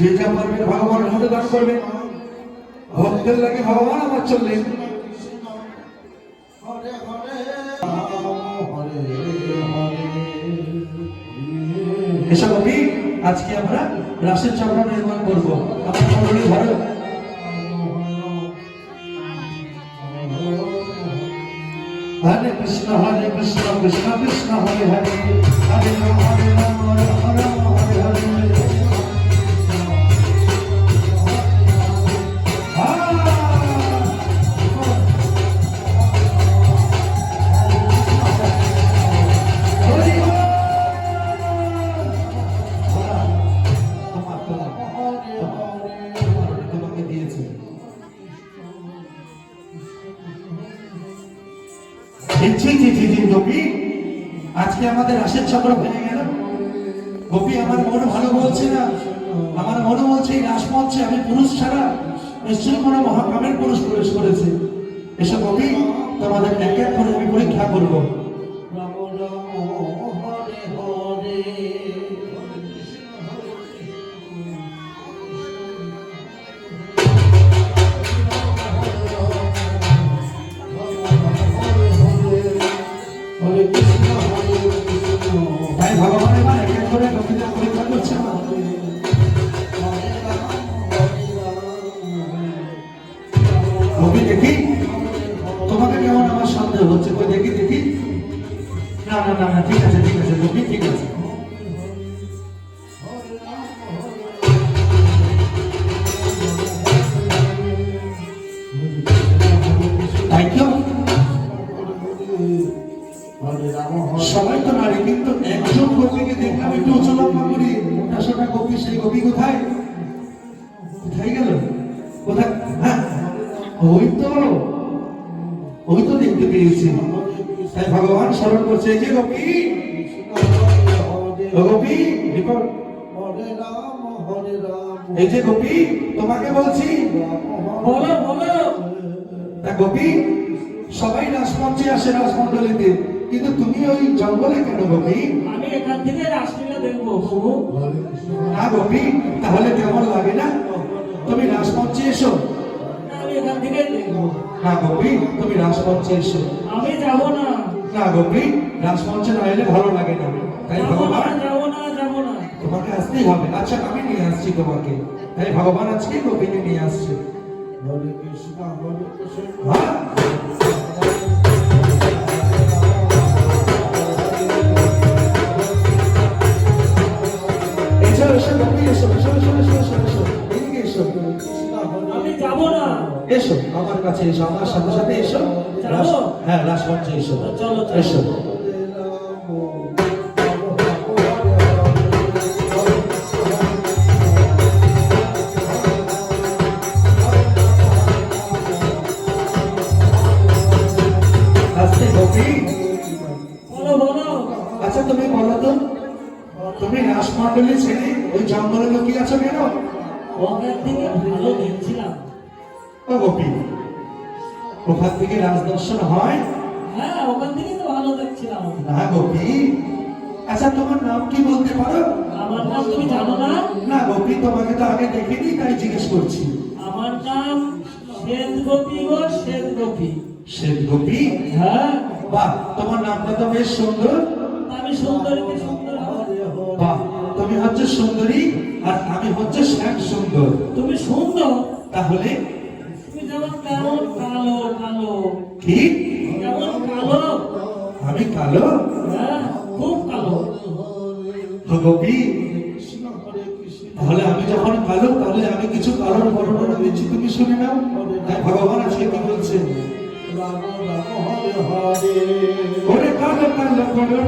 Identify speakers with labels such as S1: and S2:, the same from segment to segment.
S1: যে যা পারবেন ভগবানের হাতে দান করবেন ভক্তের লাগে ভগবান আমার চললেন এসব আমি আজকে আমরা রাসের চক্র নির্মাণ করবো আমরা ভালো হরে কৃষ্ণ হরে কৃষ্ণ কৃষ্ণ কৃষ্ণ হরে হরে হরে হরে হরে হরে হরে আমাদের আশের চক্র ভেঙে গেল গোপি আমার মন ভালো বলছে না আমার মনে বলছে এই রাসমঞ্চে আমি পুরুষ ছাড়া নিশ্চয়ই কোনো মহাকামের পুরুষ প্রবেশ করেছে এসব গোপি তোমাদের এক এক করে আমি পরীক্ষা করবো ওই তো ওই তো দেখতে পেয়েছি তাই ভগবান স্মরণ করছে যে গোপী গোপী এই যে গোপী তোমাকে বলছি
S2: বলো বলো
S1: তা গোপী সবাই রাজমঞ্চে আসে রাজমন্ডলীতে কিন্তু তুমি ওই জঙ্গলে
S2: কেন গোপী আমি এখান থেকে রাসলীলা দেখবো
S1: না গোপী তাহলে কেমন লাগে না তুমি রাজমঞ্চে এসো এখান থেকে না গোপী তুমি রাজমঞ্চে এসো
S2: আমি যাব না
S1: না গোপী রাজমঞ্চে না এলে ভালো লাগে না
S2: তাই ভগবান যাব না যাব না
S1: তোমাকে আসতেই হবে আচ্ছা আমি নিয়ে আসছি তোমাকে তাই ভগবান আজকে গোপীকে নিয়ে আসছে হরে কৃষ্ণ হরে Krishna Sure, sure, sure, sure, sure, sure, যাবো না এসো আমার কাছে এসো আমার সাথে সাথে এসো হ্যাঁ রাসমঞ্চে এসো চলো এসো আচ্ছা তুমি বলো তো তুমি রাসমণ্ডলী ছেড়ে ওই জঙ্গলে লুকিয়ে আছো কেন
S2: অনেকদিন ভালো দেখছিলাম
S1: গোপী ওখান থেকে রাজ হয়
S2: হ্যাঁ ওখান থেকে তো ভালো দেখছিলাম
S1: না গোপী আচ্ছা তোমার নাম কি
S2: বলতে পারো আমার নাম তুমি জানো না
S1: না গোপী তোমাকে তো আগে দেখিনি তাই জিজ্ঞেস করছি
S2: আমার নাম শ্বেত গোপী গো শ্বেত
S1: গোপী শ্বেত গোপী হ্যাঁ বাহ তোমার নামটা তো বেশ সুন্দর
S2: আমি সুন্দরী সুন্দর
S1: বাহ তুমি হচ্ছে সুন্দরী আর আমি হচ্ছে শ্যাম সুন্দর
S2: তুমি সুন্দর
S1: তাহলে আমি কালো তাহলে আমি যখন কালো তাহলে আমি কিছু কালোর বর্ণনা দিচ্ছি তুমি শুনে নাও ভগবান আজকে কি বলছে ওরে কালো কালো কালো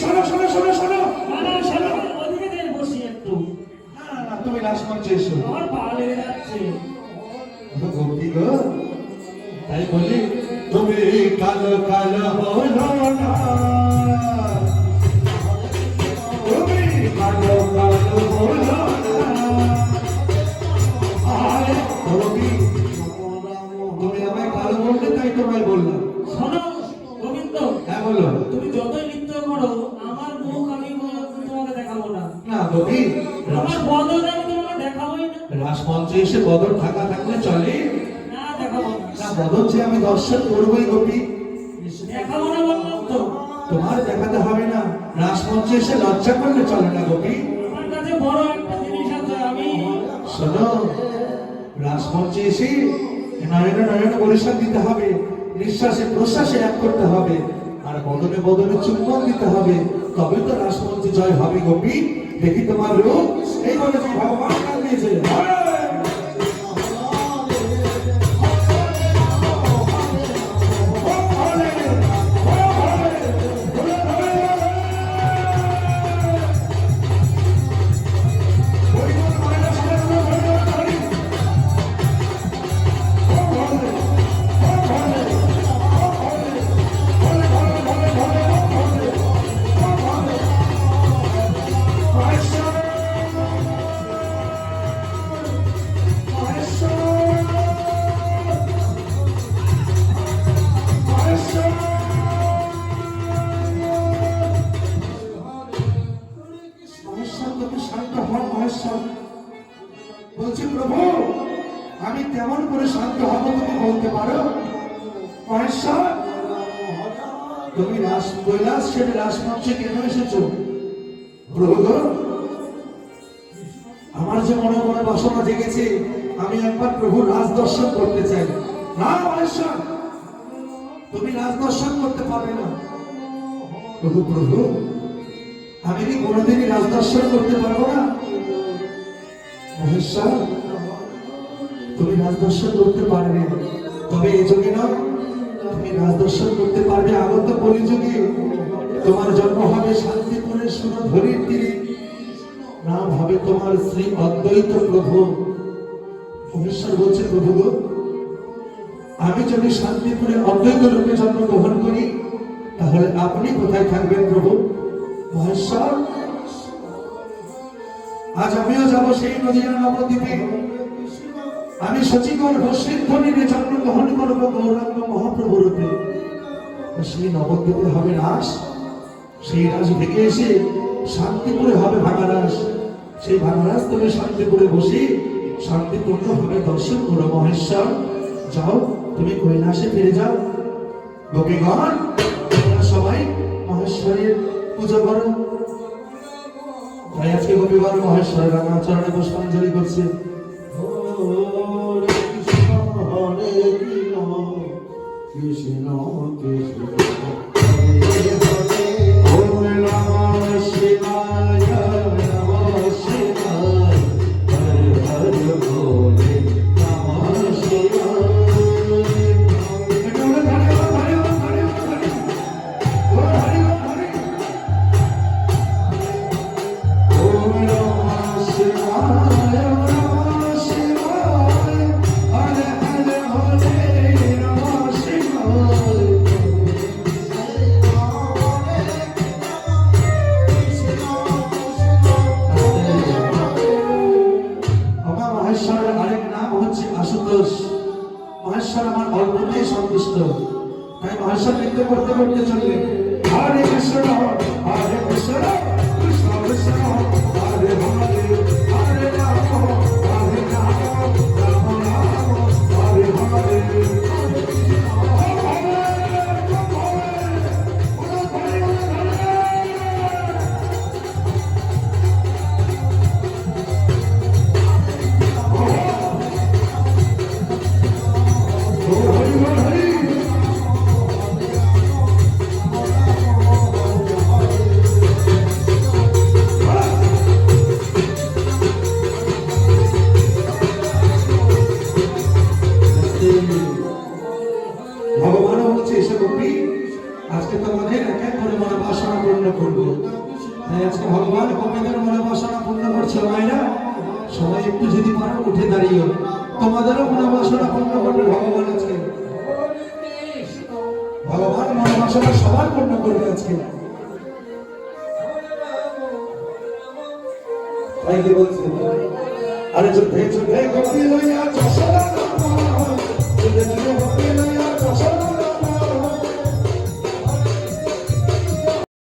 S1: শোনো শোনো শোনো শোনো বসি একটু তুমি লাশ মঞ্চে এসো তাই বলি তুমি কালো কালো মঞ্চে এসে বদল ঢাকা থাকলে চলে বদল আমি দর্শন করবোই গোপী তোমার দেখাতে হবে না রাসমঞ্চে এসে লজ্জা করলে চলে না গোপী শোনো রাসমঞ্চে এসে নারায়ণ নারায়ণ পরিশ্রম দিতে হবে নিঃশ্বাসে প্রশ্বাসে এক করতে হবে আর বদলে বদলে চুম্বন দিতে হবে তবে তো রাসমঞ্চে জয় হবে গোপী দেখি তোমার রূপ এই বলে ভগবান তুমি রাস কৈলাস ছেড়ে রাসমঞ্চে কেন এসেছো আমার যে মনে মনে বাসনা জেগেছে আমি একবার প্রভু রাজ দর্শন করতে চাই না মহেশ্বর তুমি রাজ দর্শন করতে পারবে না প্রভু প্রভু আমি কি কোনোদিনই রাজ দর্শন করতে পারবো না মহেশ্বর তুমি রাজ দর্শন করতে পারবে তবে এ যোগে না তুমি করতে পারবে আগত কলিযুগে তোমার জন্ম হবে তীরে নাম হবে তোমার শ্রী অদ্বৈত প্রভু ভবিষ্যৎ বলছে প্রভু গো আমি যদি শান্তিপুরে অদ্বৈত রূপে জন্মগ্রহণ করি তাহলে আপনি কোথায় থাকবেন প্রভু মহেশ্বর আজ আমিও যাব সেই নদীর নবদ্বীপে আমি সচিকর সিদ্ধনীরে জন্মগ্রহণ করব গৌরাঙ্গ মহাপ্রভু রূপে সেই নবদ্বীপে হবে রাস সেই রাস ভেঙে এসে শান্তিপুরে হবে ভাঙারাস সেই ভাঙারাস তুমি শান্তিপুরে বসে শান্তিপূর্ণ হবে দর্শন করো মহেশ্বর যাও তুমি কৈলাসে ফিরে যাও গোপীগণ সবাই মহেশ্বরের পুজো করো তাই আজকে গোপীগণ মহেশ্বরের রাঙাচরণে পুষ্পাঞ্জলি করছে কৃষ্ণ কৃষ্ণ হরে হরে সন্তোষ মহেশ্বর আমার অল্পতেই সন্তুষ্ট তাই মহেশ্বর নৃত্য করতে করতে চললেন হরে কৃষ্ণ হরে কৃষ্ণ আজকে ভগবান মনোবাসনা সবার পূর্ণ করবে আজকে তাই কি বলছেন আরে যুদ্ধে যুদ্ধে গতি লইয়া